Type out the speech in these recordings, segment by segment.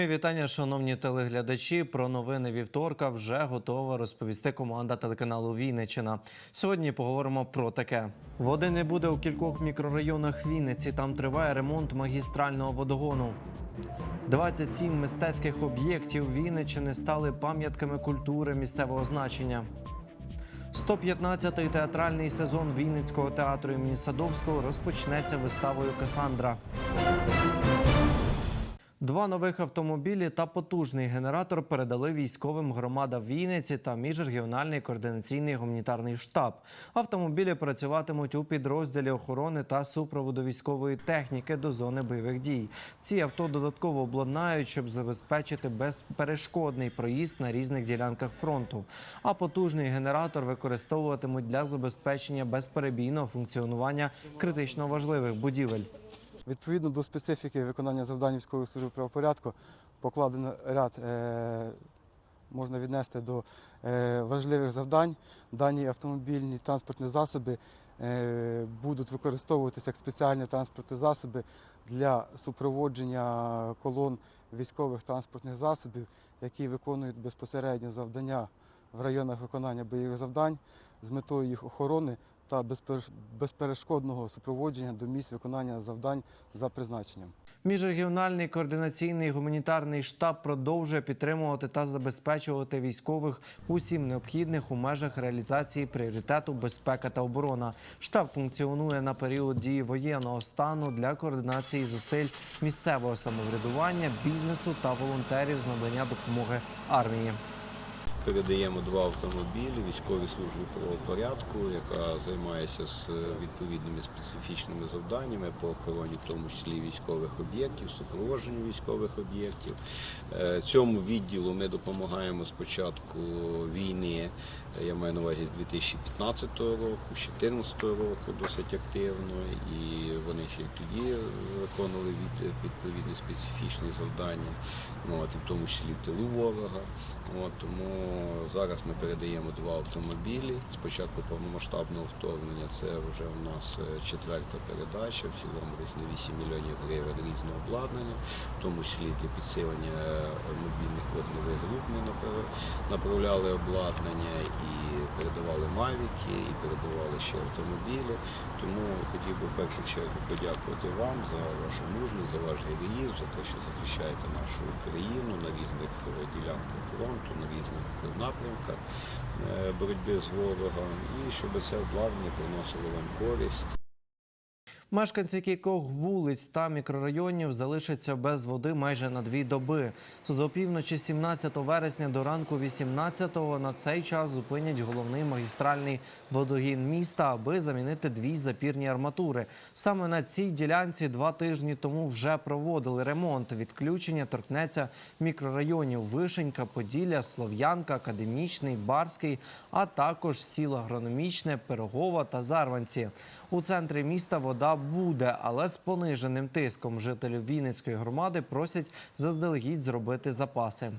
Мої вітання, шановні телеглядачі. Про новини вівторка вже готова розповісти команда телеканалу Вінниччина. Сьогодні поговоримо про таке: води не буде у кількох мікрорайонах Вінниці. Там триває ремонт магістрального водогону. 27 мистецьких об'єктів Вінниччини стали пам'ятками культури місцевого значення. 115-й театральний сезон Вінницького театру імені Садовського розпочнеться виставою Касандра. Два нових автомобілі та потужний генератор передали військовим громадам Вінниці та міжрегіональний координаційний гуманітарний штаб. Автомобілі працюватимуть у підрозділі охорони та супроводу військової техніки до зони бойових дій. Ці авто додатково обладнають, щоб забезпечити безперешкодний проїзд на різних ділянках фронту. А потужний генератор використовуватимуть для забезпечення безперебійного функціонування критично важливих будівель. Відповідно до специфіки виконання завдань військової служби правопорядку покладено ряд е, можна віднести до е, важливих завдань. Дані автомобільні транспортні засоби е, будуть використовуватися як спеціальні транспортні засоби для супроводження колон військових транспортних засобів, які виконують безпосередньо завдання в районах виконання бойових завдань з метою їх охорони та безпереш- безперешкодного супроводження до місць виконання завдань за призначенням. Міжрегіональний координаційний гуманітарний штаб продовжує підтримувати та забезпечувати військових усім необхідних у межах реалізації пріоритету безпека та оборона. Штаб функціонує на період дії воєнного стану для координації зусиль місцевого самоврядування, бізнесу та волонтерів з надання допомоги армії. Передаємо два автомобілі військовій службі правопорядку, яка займається з відповідними специфічними завданнями по охороні, в тому числі військових об'єктів, супроводженню військових об'єктів. Е, Цьому відділу ми допомагаємо з початку війни. е, Я маю на увазі з 2015 року, з 2014 року досить активно, і вони ще й тоді виконували від- відповідні специфічні завдання, ну, от, в тому числі в тилу ворога. От, тому зараз ми передаємо два автомобілі. Спочатку повномасштабного вторгнення. Це вже у нас е, четверта передача, в цілому на 8 мільйонів гривень різного обладнання, в тому числі для підсилення е, мобільних вогневих груп ми направляли обладнання. І передавали мавіки, і передавали ще автомобілі. Тому хотів би в першу чергу подякувати вам за вашу мужність, за ваш героїзм, за те, що захищаєте нашу Україну на різних е, ділянках фронту, на різних напрямках е, боротьби з ворогом, і щоб це плавні приносило вам користь. Мешканці кількох вулиць та мікрорайонів залишаться без води майже на дві доби. З опівночі 17 вересня до ранку 18-го на цей час зупинять головний магістральний водогін міста, аби замінити дві запірні арматури. Саме на цій ділянці два тижні тому вже проводили ремонт. Відключення торкнеться мікрорайонів Вишенька, Поділля, Слов'янка, Академічний, Барський, а також сіл Агрономічне, Пирогова та Зарванці. У центрі міста вода буде, але з пониженим тиском жителів Вінницької громади просять заздалегідь зробити запаси.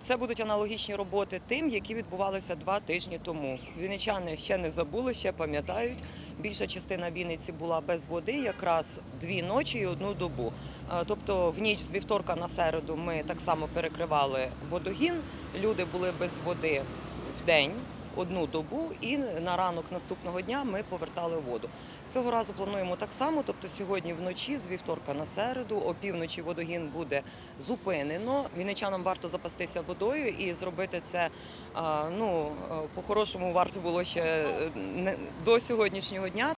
Це будуть аналогічні роботи тим, які відбувалися два тижні тому. Вінничани ще не забули, ще пам'ятають. Більша частина Вінниці була без води, якраз дві ночі і одну добу. Тобто, в ніч з вівторка на середу ми так само перекривали водогін. Люди були без води в день. Одну добу і на ранок наступного дня ми повертали воду. Цього разу плануємо так само. Тобто сьогодні вночі, з вівторка на середу, опівночі водогін буде зупинено. Вінничанам варто запастися водою і зробити це. Ну е, по-хорошому варто було ще е, до сьогоднішнього дня.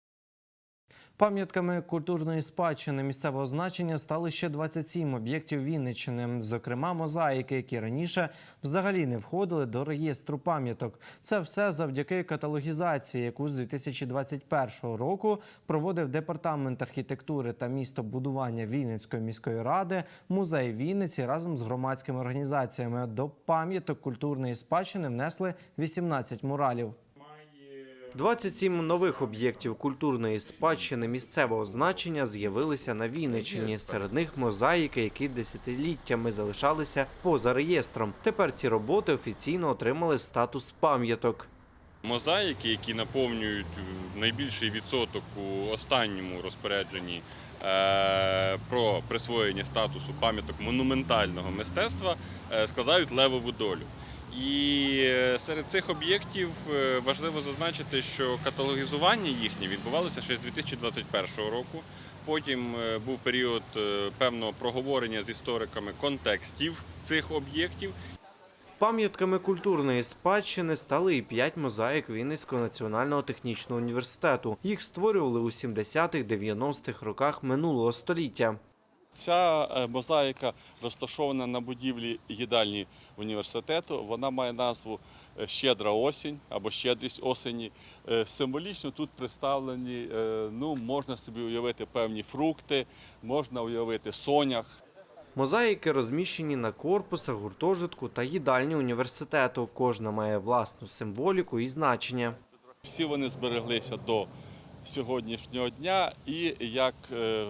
Пам'ятками культурної спадщини місцевого значення стали ще 27 об'єктів Вінниччини, зокрема мозаїки, які раніше взагалі не входили до реєстру пам'яток. Це все завдяки каталогізації, яку з 2021 року проводив департамент архітектури та містобудування Вінницької міської ради, музей Вінниці разом з громадськими організаціями. До пам'яток культурної спадщини внесли 18 муралів. 27 нових об'єктів культурної спадщини місцевого значення з'явилися на Вінниччині. Серед них мозаїки, які десятиліттями залишалися поза реєстром. Тепер ці роботи офіційно отримали статус пам'яток. Мозаїки, які наповнюють е, найбільший відсоток у останньому розпорядженні е, про присвоєння статусу пам'яток монументального мистецтва е, складають левову долю. І е, серед цих об'єктів е, важливо зазначити, що каталогізування їхнє відбувалося ще з 2021 року. Потім е, був період певного проговорення з істориками контекстів цих об'єктів. Пам'ятками культурної спадщини стали і п'ять мозаїк Вінницького національного технічного університету. Їх створювали у 70-х-90-х роках минулого століття. Ця е, мозаїка розташована на будівлі їдальні університету. Вона має назву е, Щедра осінь або Щедрість осені. Е, Символічно тут представлені, ну, можна собі уявити певні фрукти, можна уявити сонях. Мозаїки розміщені на корпусах, гуртожитку та їдальні університету. Кожна має власну символіку і значення. Всі вони збереглися до сьогоднішнього дня, і як е,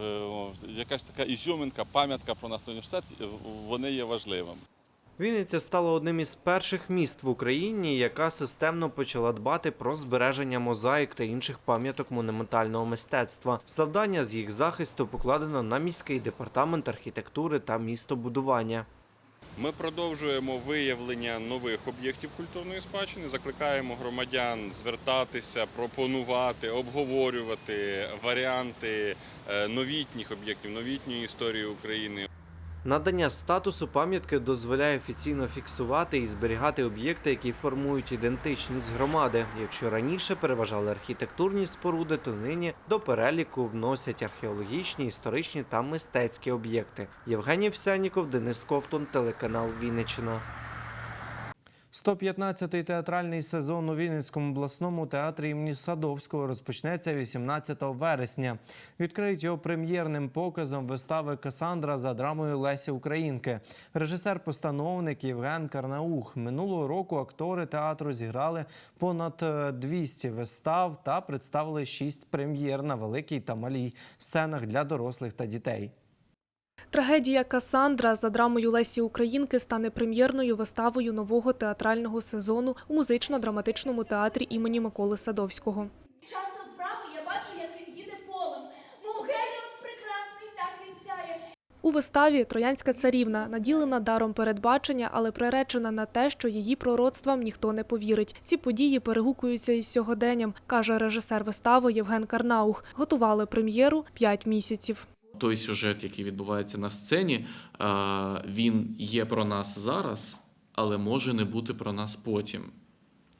якась така ізюминка, пам'ятка про наш університет, вони є важливими. Вінниця стала одним із перших міст в Україні, яка системно почала дбати про збереження мозаїк та інших пам'яток монументального мистецтва. Завдання з їх захисту покладено на міський департамент архітектури та містобудування. Ми продовжуємо виявлення нових об'єктів культурної спадщини, закликаємо громадян звертатися, пропонувати, обговорювати варіанти е, новітніх об'єктів, новітньої історії України. Надання статусу пам'ятки дозволяє офіційно фіксувати і зберігати об'єкти, які формують ідентичність громади. Якщо раніше переважали архітектурні споруди, то нині до переліку вносять археологічні, історичні та мистецькі об'єкти. Євгеній Всяніков, Денис Ковтун, телеканал Вінниччина. 115-й театральний сезон у Вінницькому обласному театрі імені Садовського розпочнеться 18 вересня. Відкриють його прем'єрним показом вистави Касандра за драмою Лесі Українки. Режисер-постановник Євген Карнаух. Минулого року актори театру зіграли понад е, 200 вистав та представили 6 прем'єр на великій та малій сценах для дорослих та дітей. Трагедія Касандра за драмою Лесі Українки стане прем'єрною виставою нового театрального сезону у музично-драматичному театрі імені Миколи Садовського. Часто з брами я бачу, як він їде полем. Мов Геліос прекрасний, так він сяє. У виставі Троянська царівна наділена даром передбачення, але приречена на те, що її пророцтвам ніхто не повірить. Ці події перегукуються із сьогоденням, каже режисер вистави Євген Карнаух. Готували прем'єру п'ять місяців. Той сюжет, який відбувається на сцені, е, він є про нас зараз, але може не бути про нас потім.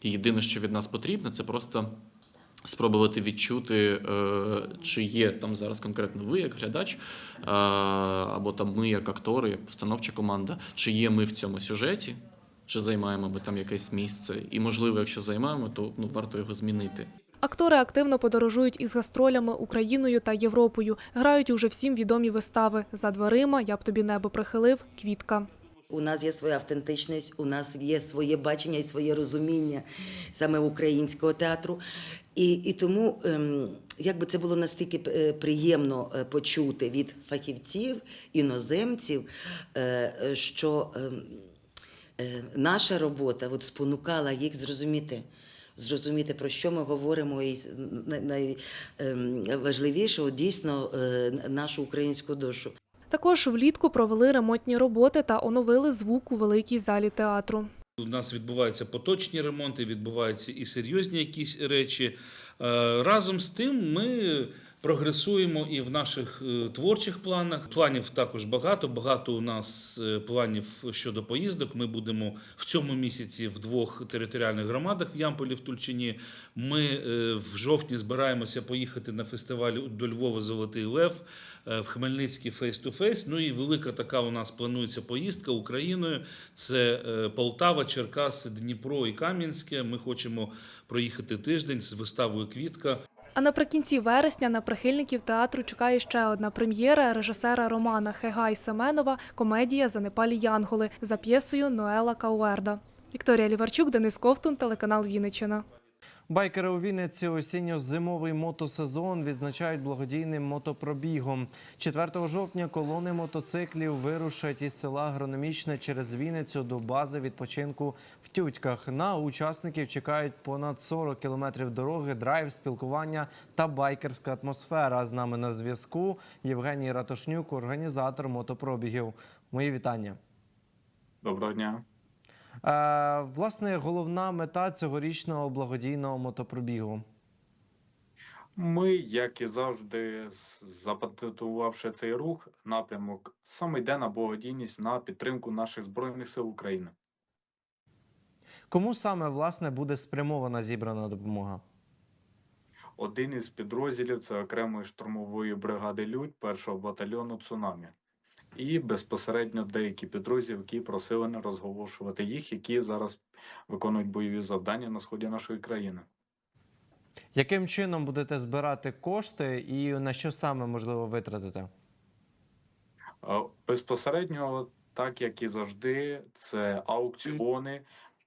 І єдине, що від нас потрібно, це просто спробувати відчути, е, чи є там зараз конкретно ви, як глядач, е, або там ми, як актори, як постановча команда, чи є ми в цьому сюжеті, чи займаємо ми там якесь місце. І, можливо, якщо займаємо, то ну, варто його змінити. Актори активно подорожують із гастролями Україною та Європою. Грають уже всім відомі вистави за дверима. Я б тобі небо прихилив. Квітка. У нас є своя автентичність, у нас є своє бачення і своє розуміння саме українського театру. І, і тому, ем, якби це було настільки е, приємно е, почути від фахівців, іноземців, е, що ем, наша робота от спонукала їх зрозуміти. Зрозуміти, про що ми говоримо, і найважливіше дійсно е, нашу українську душу. Також влітку провели ремонтні роботи та оновили звук у великій залі театру. У нас відбуваються поточні ремонти, відбуваються і серйозні якісь речі. Е, Разом з тим ми прогресуємо і в наших е, творчих планах. Планів також багато. Багато у нас е, планів щодо поїздок. Ми будемо в цьому місяці в двох територіальних громадах в Ямполі в Тульчині. Ми е, в жовтні збираємося поїхати на фестиваль до Львова Золотий Лев в Хмельницький фейс-ту-фейс. Ну і велика така у нас планується поїздка Україною. Це Полтава, Черкаси, Дніпро і Кам'янське. Ми хочемо проїхати тиждень з виставою Квітка. А наприкінці вересня на прихильників театру чекає ще одна прем'єра режисера Романа Хегай Семенова комедія Занепалі Янголи за п'єсою Ноела Кауерда. Вікторія Ліварчук, Денис Ковтун, телеканал Вінниччина. Байкери у Вінниці осінньо-зимовий мотосезон відзначають благодійним мотопробігом. 4 жовтня колони мотоциклів вирушать із села Агрономічне через Вінницю до бази відпочинку в Тютьках. На учасників чекають понад 40 кілометрів дороги, драйв, спілкування та байкерська атмосфера. З нами на зв'язку Євгеній Ратошнюк, організатор мотопробігів. Мої вітання. Доброго дня. Е, власне, головна мета цьогорічного благодійного мотопробігу. Ми, як і завжди, запатентувавши цей рух, напрямок саме йде на благодійність на підтримку наших збройних сил України. Кому саме власне буде спрямована зібрана допомога? Один із підрозділів це окремої штурмової бригади Людь першого батальйону Цунамі. І безпосередньо деякі підрозділи, які просили не розголошувати їх, які зараз виконують бойові завдання на сході нашої країни. Яким чином будете збирати кошти і на що саме можливо витратити? Е, Безпосередньо, так як і завжди, це аукціони,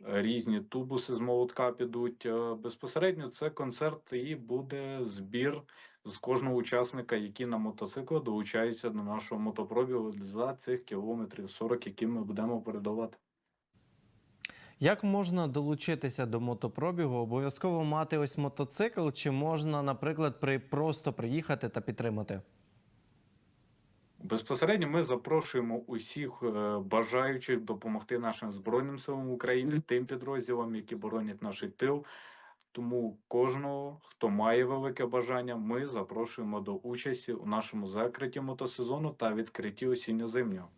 різні тубуси з молотка підуть. Е, Безпосередньо це концерт і буде збір з кожного учасника, який на мотоциклах долучається до нашого мотопробігу за цих кілометрів 40, які ми будемо передавати. Як можна долучитися до мотопробігу? Обов'язково мати ось мотоцикл, чи можна, наприклад, при просто приїхати та підтримати? Безпосередньо ми запрошуємо усіх е, бажаючих допомогти нашим Збройним силам України, тим підрозділам, які боронять наш тил. Тому кожного, хто має велике бажання, ми запрошуємо до участі у нашому закритті мотосезону та відкритті осінньо-зимнього.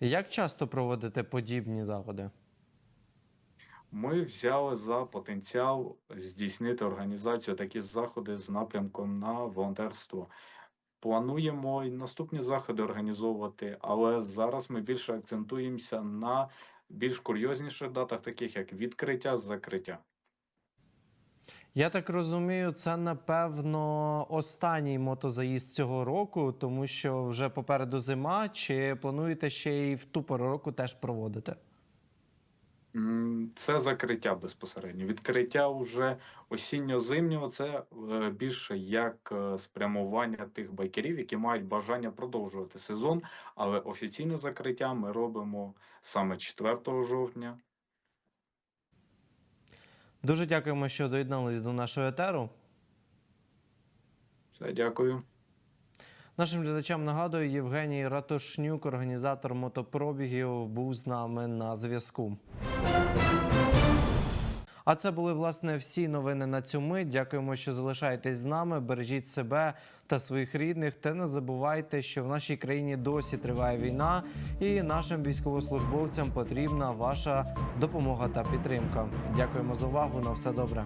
Як часто проводите подібні заходи? Ми взяли за потенціал здійснити організацію такі заходи з напрямком на волонтерство. Плануємо і наступні заходи організовувати, але зараз ми більше акцентуємося на більш курйозніших датах, таких як відкриття, закриття. Я так розумію, це напевно останній мотозаїзд цього року, тому що вже попереду зима. Чи плануєте ще й в ту пору року теж проводити? Це закриття безпосередньо. Відкриття уже осінньо-зимнього це е, більше як е, спрямування тих байкерів, які мають бажання продовжувати сезон. Але офіційне закриття ми робимо саме 4 жовтня. Дуже дякуємо, що доєднались до нашого етеру. Все, дякую. Нашим глядачам нагадую, Євгеній Ратошнюк, організатор мотопробігів, був з нами на зв'язку. А це були власне всі новини на цю мить. Дякуємо, що залишаєтесь з нами. Бережіть себе та своїх рідних. Та не забувайте, що в нашій країні досі триває війна, і нашим військовослужбовцям потрібна ваша допомога та підтримка. Дякуємо за увагу. На все добре.